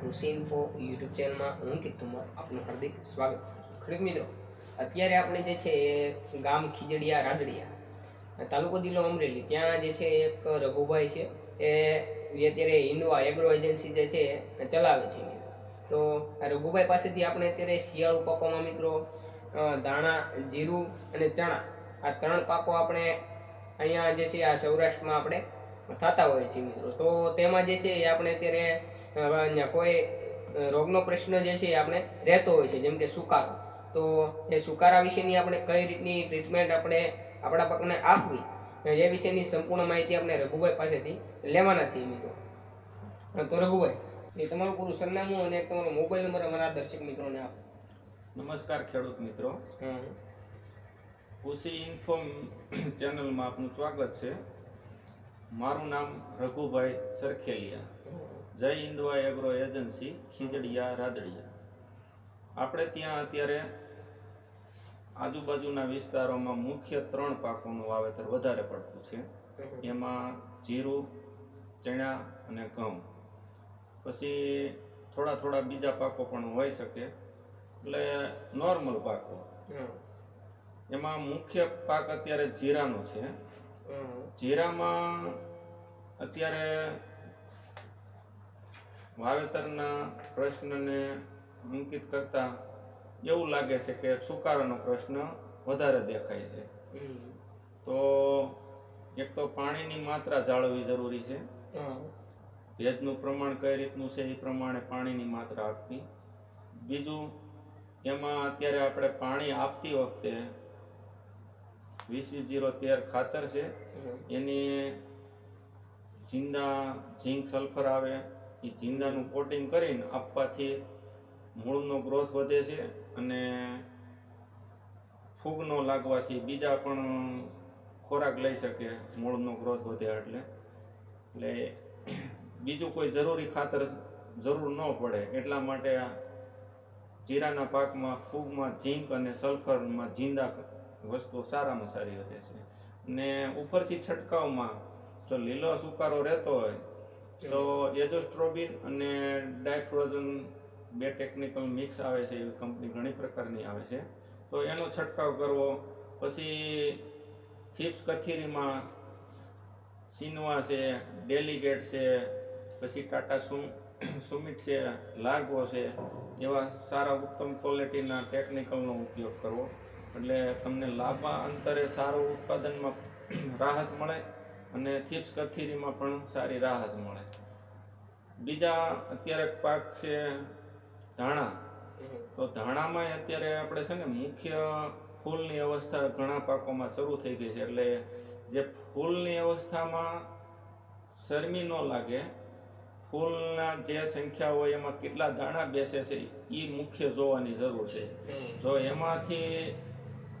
કૃષિ info YouTube ચેનલમાં હું કે ઠુમર આપનું હાર્દિક સ્વાગત કરું છું. ખેડૂત મિત્રો, અત્યારે આપણે જે છે એ ગામ ખીજડીયા, રાદડિયા તાલુકો જિલ્લો અમરેલી. ત્યાં જે છે એક રઘુભાઈ છે, એ અત્યારે હિન્દવા એગ્રો એજન્સી જે છે એ ચલાવે છે. તો રઘુભાઈ પાસેથી આપણે અત્યારે શિયાળુ પાકોમાં મિત્રો દાણા જીરું અને ચણા, આ ત્રણ પાકો આપણે અહીંયા જે છે આ સૌરાષ્ટ્રમાં આપણે થતા હોય છે મિત્રો. તો તેમાં જે છે એ આપણે અત્યારે કોઈ રોગનો પ્રશ્ન જે છે એ આપણે રહેતો હોય છે જેમ કે સુકારો. તો એ સુકારા વિશેની આપણે કઈ રીતની ટ્રીટમેન્ટ આપણે આપણા પાકને આપવી એ વિશેની સંપૂર્ણ માહિતી આપણે રઘુભાઈ પાસેથી લેવાના છીએ મિત્રો. તો રઘુભાઈ એ તમારું પૂરું સરનામું અને તમારો મોબાઈલ નંબર અમારા દર્શક મિત્રોને આપો. નમસ્કાર ખેડૂત મિત્રો. કૃષિ ઇન્ફોર્મ ચેનલમાં આપનું સ્વાગત છે. મારું નામ Raghubhai સરખેલિયા. Jay Indva agro agency Khijadiya Radadiya. આપણે ત્યાં અત્યારે આજુબાજુના વિસ્તારોમાં મુખ્ય ત્રણ પાકોનું વાવેતર વધારે પડતું છે. એમાં જીરું ચણા અને ઘઉં. પછી થોડા થોડા બીજા પાકો પણ હોઈ શકે. એટલે નોર્મલ પાકો. એમાં મુખ્ય પાક અત્યારે જીરાનો છે. જીરામાં અત્યારે વાવેતરના પ્રશ્નને અંકિત કરતા એવું લાગે છે કે સુકારાનો પ્રશ્ન વધારે દેખાય છે તો એક તો પાણીની માત્રા જાળવવી જરૂરી છે. ભેજનું પ્રમાણ કઈ રીતનું છે એ પ્રમાણે પાણીની માત્રા આપવી બીજું, એમાં અત્યારે આપણે પાણી આપતી વખતે વીસ વીસ જીરો તેર ખાતર છે. એની જીંદા ઝીંક સલ્ફર આવે એ જીંદાનું કોટિંગ કરીને આપવાથી મૂળનો ગ્રોથ વધે છે અને ફૂગ ન લાગવાથી બીજા પણ ખોરાક લઈ શકે મૂળનો ગ્રોથ વધે એટલે. એટલે બીજું કોઈ જરૂરી ખાતર જરૂર ન પડે. એટલા માટે જીરાના પાકમાં ફૂગમાં ઝીંક અને સલ્ફરમાં જીંદા વસ્તુઓ સારામાં સારી રહે છે. ને ઉપરથી છંટકાવમાં જો લીલો સુકારો રહેતો હોય, તો એજોસ્ટ્રોબિન અને ડાયફ્રોઝન બે ટેકનિકલ મિક્સ આવે છે, એવી કંપની ઘણી પ્રકારની આવે છે. તો એનો છંટકાવ કરવો, પછી ચિપ્સ કથીરીમાં સિનવા છે, ડેલિગેટ છે, પછી ટાટા સુમ સુમિટ છે, લાર્ગો છે, એવા સારા ઉત્તમ ક્વોલિટીના ટેકનિકલનો ઉપયોગ કરવો. એટલે તમને લાંબા અંતરે સારું ઉત્પાદનમાં રાહત મળે અને થીપ્સ કથીરીમાં પણ સારી રાહત મળે. બીજા અત્યારે પાક છે ધાણા. તો ધાણામાં અત્યારે આપણે છે ને મુખ્ય ફૂલની અવસ્થા ઘણા પાકોમાં શરૂ થઈ ગઈ છે. એટલે જે ફૂલની અવસ્થામાં શરમી ન લાગે ફૂલના જે સંખ્યા હોય એમાં કેટલા દાણા બેસે છે એ મુખ્ય જોવાની જરૂર છે. જો એમાંથી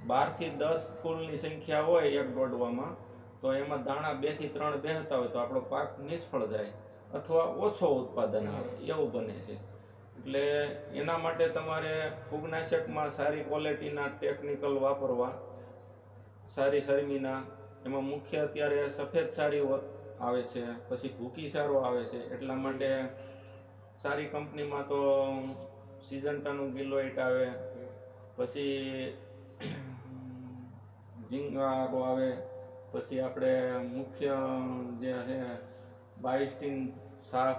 બારથી દસ ફૂલની સંખ્યા હોય એક દોડવામાં, તો એમાં દાણા બેથી ત્રણ બેહતા હોય તો આપણો પાક નિષ્ફળ જાય અથવા ઓછો ઉત્પાદન આવે, એવું બને છે. એટલે એના માટે તમારે ફૂગનાશકમાં સારી ક્વોલિટીના ટેકનિકલ વાપરવા, સારી શરમીના, એમાં મુખ્ય અત્યારે સફેદ સારી આવે છે, પછી ભૂકી સારો આવે છે, એટલા માટે સારી કંપનીમાં તો સિઝન્ટાનું ગિલોઇટ આવે, પછી ઝીંગારો આવે પછી આપણે મુખ્ય જે છે બાઇસ્ટીન શાક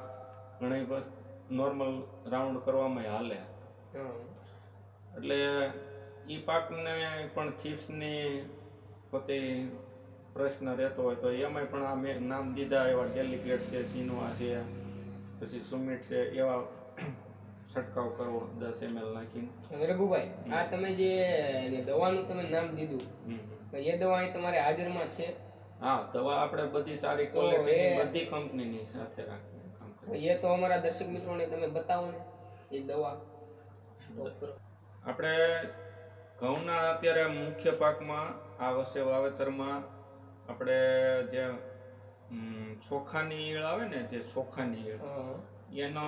ઘણી બસ નોર્મલ રાઉન્ડ કરવામાં હાલે. એટલે એ પાકને પણ ચિપ્સની પોતે પ્રશ્ન રહેતો હોય તો એમાંય પણ આ મેં નામ દીધા એવા ડેલિકેટ છે સિનવા છે પછી સુમિટ છે એવા છંટકાવ કરવો દસ એમએલ નાખીને. રઘુભાઈ આ તમે જે દવાનું તમે નામ દીધું. એ દવા અહીં તમારે હાજરમાં છે? હા દવા આપણે બધી સારી ક્વોલિટી બધી કંપનીની સાથે રાખીએ એ તો અમારા દર્શક મિત્રોને તમે બતાવો ને એ દવા. આપણે ઘઉંના અત્યારે મુખ્ય પાકમાં આ વર્ષે વાવેતરમાં આપણે જે ચોખાની ઈળ આવે ને જે ચોખાની ઈળ. એનો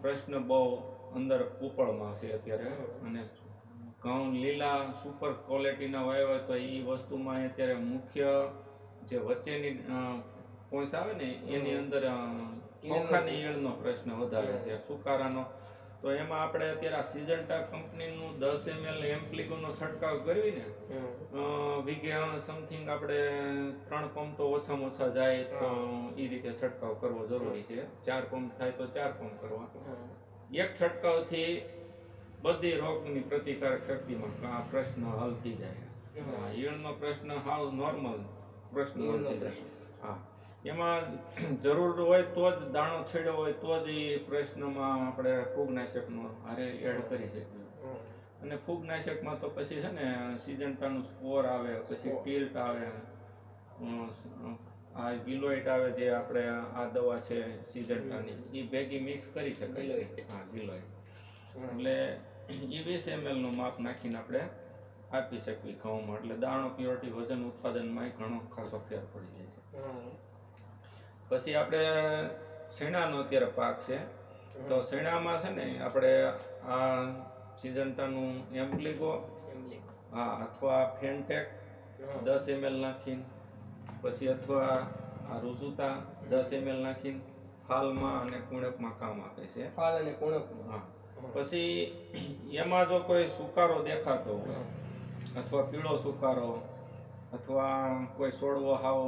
પ્રશ્ન બહુ અંદર ઉપળમાં છે અત્યારે. અને ઘઉં લીલા સુપર ક્વોલિટીના વાવ્યા હોય તો એ વસ્તુમાં અત્યારે મુખ્ય જે વચ્ચેની પોઈન્ટ આવે ને એની અંદર ચોખાની ઈયળનો પ્રશ્ન વધારે છે. સુકારાનો તો એમાં આપણે અત્યારે આ કંપનીનું દસ એમએલ એમ્પ્લિકોનો છંટકાવ કરવી ને હમ. અ, વીઘે સમથિંગ આપણે ત્રણ પંપ તો ઓછામાં ઓછા જાય તો એ રીતે છંટકાવ કરવો જરૂરી છે. ચાર પંપ થાય તો ચાર પંપ કરવા. એક છંટકાવથી બધી રોગની પ્રતિકારક શક્તિમાં આ પ્રશ્ન હલ થઈ જાય. ઈયળનો પ્રશ્ન હાવ નોર્મલ પ્રશ્ન. હા. એમાં જરૂર હોય તો જ દાણો છેડ્યો હોય તો જ એ પ્રશ્નમાં આપણે ફૂગનાશકનો હારે એડ કરી શકીએ. અને અને ફૂગનાશકમાં તો પછી છે ને સિજન્ટાનું સ્કોર આવે પછી. ટીલ્ટ આવે આ ગિલોઇટ આવે જે આપણે આ દવા છે સિજન્ટાની એ ભેગી મિક્સ કરી શકાય છે. હા ગિલોઇટ એટલે એ વીસ એમએલનું માપ નાખીને આપણે આપી શકીએ ઘઉંમાં. એટલે દાણો પ્યોરિટી વજન ઉત્પાદનમાં ઘણો ખાસો ફેર પડી જાય છે. પછી આપણે શેણાનો અત્યારે પાક છે. તો શેણામાં છે ને આપણે આ સિઝન્ટાનું એમ્પ્લિકો હા અથવા ફેનટેક. દસ એમએલ નાખીને પછી અથવા આ રુજુતા દસ એમએલ નાખીને ફાલમાં અને કુણકમાં કામ આપે છે. ફાલ અને કુણકમાં. હા. પછી એમાં જો કોઈ સુકારો દેખાતો હોય અથવા પીળો સુકારો અથવા કોઈ સોડવો હાવ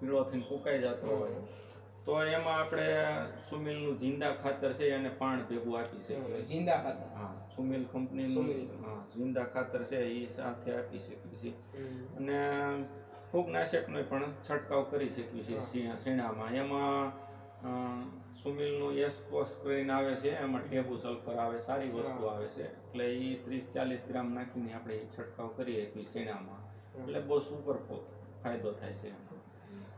પીળો થઈને ફૂંકાઈ જતો હોય. તો એમાં આપણે સુમિલનું જિંદા ખાતર છે એને પાણ ભેગું આપી શકીએ. જિંદા ખાતર. હા સુમિલ કંપનીનું. હા જિંદા ખાતર છે એ સાથે આપી શકીએ છીએ. અને ફૂગનાશકનો પણ છંટકાવ કરી શકીએ છીએ શેણામાં. એમાં સુમિલ સુમિલનું એસ્કોસ કરીને આવે છે એમાં ટેબુ સલ્ફર આવે સારી વસ્તુ આવે છે. એટલે એ ત્રીસ ચાલીસ ગ્રામ નાખીને આપણે એ છંટકાવ કરીએ શકીએ શીણામાં. એટલે બહુ સુપર ફાયદો થાય છે એ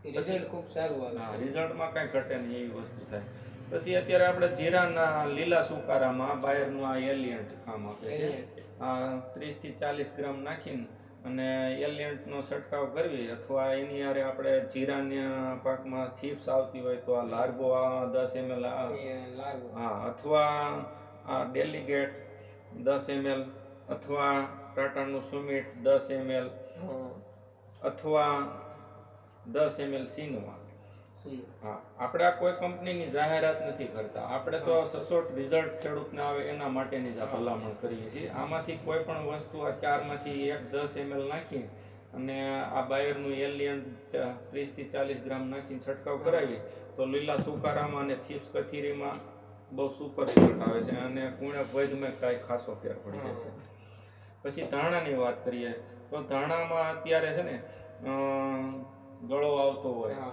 રિઝલ્ટ ખૂબ સારું આવે રિઝલ્ટમાં કાંઈ ઘટે નહીં એવી વસ્તુ થાય. પછી અત્યારે આપણે જીરાના લીલા સુકારામાં બાયરનું આ એલિયન્ટ કામ આપે છે. આ ત્રીસથી ચાલીસ ગ્રામ નાખીને અને એલિયન્ટનો છંટકાવ કરવી અથવા એની હારે આપણે જીરાના પાકમાં થીપ્સ આવતી હોય તો આ લાર્ગો આ દસ એમએલ હા અથવા આ ડેલિગેટ દસ એમએલ અથવા ટાટાનું સુમિટ દસ એમએલ અથવા દસ એમએલ સિનોવા શું? હા આપણે આ કોઈ કંપનીની જાહેરાત નથી કરતા. આપણે તો સચોટ રિઝલ્ટ ખેડૂતને આવે એના માટેની જ આ ભલામણ કરીએ છીએ. આમાંથી કોઈ પણ વસ્તુ આ ચારમાંથી એક દસ એમએલ નાખી અને આ બાયરનું એલિયન ત્રીસથી ચાલીસ ગ્રામ નાખીને છંટકાવ કરાવી તો લીલા સુકારામાં અને થીપ્સ કથીરીમાં બહુ સુપર રિઝલ્ટ આવે છે અને કુણક વૈદમાં કાંઈ ખાસો ફેર પડી જાય છે પછી ધાણાની વાત કરીએ તો ધાણામાં અત્યારે છે ને ગળો આવતો હોય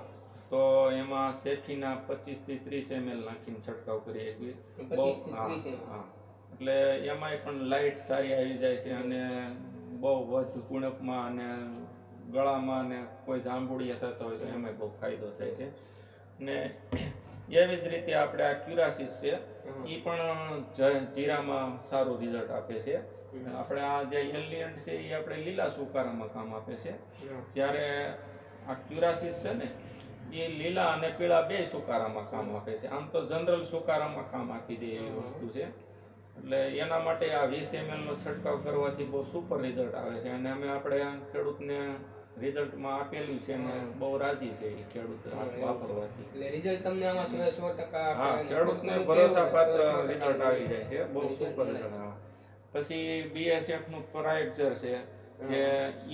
તો એમાં શેઠીના પચીસથી ત્રીસ એમએલ નાખીને છંટકાવ કરી શકીએ બહુ હા, 30 ml. હા. એટલે એમાંય પણ લાઇટ સારી આવી જાય છે અને બહુ વધુ કુણપમાં અને ગળામાં અને કોઈ જાંબુડિયા થતા હોય તો એમાં બહુ ફાયદો થાય છે ને એવી જ રીતે આપણે આ ક્યુરાસિસ છે. એ પણ જીરામાં સારું રિઝલ્ટ આપે છે આપણે આ જે એલિયન્ટ છે એ આપણે લીલા સુકારામાં કામ આપે છે. જ્યારે આ ક્યુરાસિસ છે ને એ લીલા અને પીળા બે સુકારામાં કામ આપે છે. આમ તો જનરલ સુકારામાં કામ આપી દે એવી વસ્તુ છે. એટલે એના માટે આ વીસ એમએલ નો છંટકાવ કરવાથી બહુ સુપર રિઝલ્ટ આવે છે. અને અમે આપણે ખેડૂતને રિઝલ્ટમાં આપેલું છે અને બહુ રાજી છે એ ખેડૂત વાપરવાથી. એટલે રિઝલ્ટ તમને આમાં સો સો ટકા હા ખેડૂતને ભરોસાપાત્ર રિઝલ્ટ આવી જાય છે. બહુ સુપર રિઝલ્ટ આવે. પછી બીએસએફનું પ્રાઇક્ચર છે જે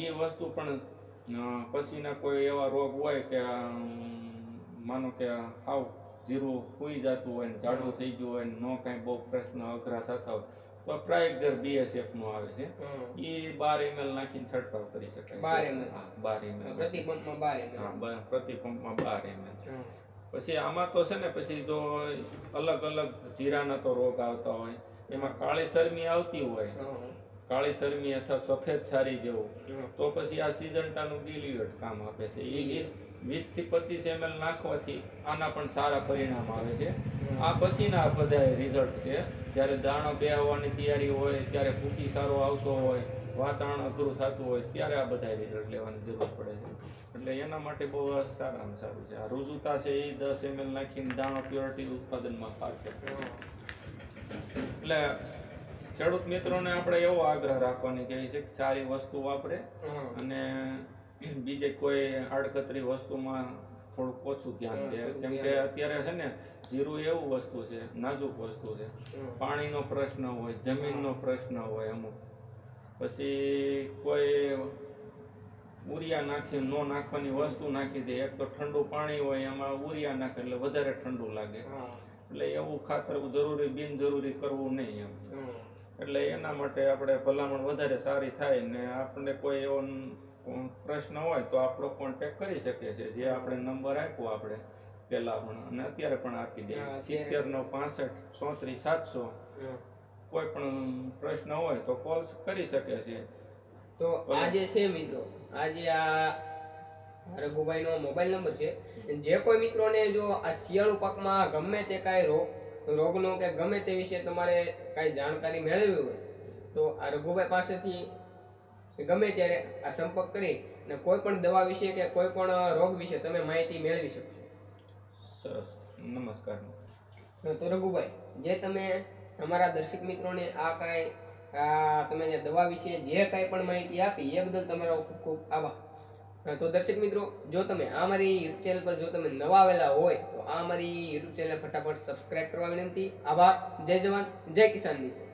એ વસ્તુ પણ પછીના કોઈ એવા રોગ હોય કે માનો કે હાવ જીરું સુઈ જતું હોય ને જાડું થઈ ગયું હોય ને નો કાંઈ બહુ પ્રશ્ન અઘરા થતા હોય તો પ્રાઇક્ચર બીએસએફનું આવે છે એ બાર એમએલ નાખીને છંટકાવ કરી શકાય 12 છે. બાર એમએલ પ્રતિપંપમાં બાર ml. હા બ- પ્રતિ પંપમાં બાર એમએલ પછી આમાં તો છે ને પછી જો અલગ અલગ જીરાના તો રોગ આવતા હોય એમાં કાળી શરમી આવતી હોય. કાળી શરમી અથવા સફેદ સારી જેવું. તો પછી આ સિઝન્ટાનું ડિલિવેટ કામ આપે છે. એ વીસથી પચીસ એમએલ નાખવાથી આના પણ સારા પરિણામ આવે છે. આ પછીના બધા રિઝલ્ટ છે. જ્યારે દાણો બે હોવાની તૈયારી હોય ત્યારે ફૂટી સારો આવતો હોય વાતાવરણ અઘરું થતું હોય ત્યારે આ બધા રિઝલ્ટ લેવાની જરૂર પડે છે. એટલે એના માટે બહુ સારામાં સારું છે. આ રુજુતા છે એ દસ એમએલ નાખીને દાણો પ્યોરિટી ઉત્પાદનમાં પાકે એટલે ખેડૂત મિત્રોને આપણે એવો આગ્રહ રાખવાની કહેવી છે કે સારી વસ્તુ વાપરે અને બીજે કોઈ આડકતરી વસ્તુમાં થોડુંક ઓછું ધ્યાન દે. કેમ કે અત્યારે છે ને જીરું એવું વસ્તુ છે નાજુક વસ્તુ છે. પાણીનો પ્રશ્ન હોય જમીનનો પ્રશ્ન હોય અમુક. પછી કોઈ ઉરિયા નાખી નો નાખવાની વસ્તુ નાખી દે એક તો ઠંડુ પાણી હોય એમાં ઉરિયા નાખે એટલે વધારે ઠંડુ લાગે. એટલે એવું ખાતર જરૂરી બિનજરૂરી કરવું નહીં એમ. એટલે એના માટે આપણે ભલામણ વધારે સારી થાય ને આપણને કોઈ એવો પ્રશ્ન હોય તો આપણો કોન્ટેક્ટ કરી શકીએ છીએ. જે આપણે નંબર આપ્યો આપણે પહેલા પણ અને અત્યારે પણ આપી દઈએ. સિત્તેર નો પાસઠ ચોત્રીસ સાતસો. કોઈ પણ પ્રશ્ન હોય તો કોલ કરી શકે છે તો આ જે છે મિત્રો આ જે આ રઘુભાઈનો મોબાઈલ નંબર છે જે કોઈ મિત્રોને જો આ શિયાળુ પાકમાં ગમે તે કાંઈ રોગ રોગનો કે ગમે તે વિશે તમારે કાંઈ જાણકારી મેળવવી હોય તો આ રઘુભાઈ પાસેથી ગમે ત્યારે આ સંપર્ક કરી અને કોઈ પણ દવા વિશે કે કોઈ પણ રોગ વિશે તમે માહિતી મેળવી શકશો. સરસ. નમસ્કાર. તો રઘુભાઈ જે તમે અમારા દર્શક મિત્રોને આ કાંઈ આ તમે દવા વિશે જે કાંઈ પણ માહિતી આપી એ બદલ તમારો ખૂબ ખૂબ આભાર. તો દર્શક મિત્રો, જો તમે આ મારી યુટ્યુબ ચેનલ પર જો તમે નવા આવેલા હોય, તો આ મારી યુટ્યુબ ચેનલ ફટાફટ સબસ્ક્રાઇબ કરવા વિનંતી. આભાર. જય જવાન. જય કિસાન મિત્રો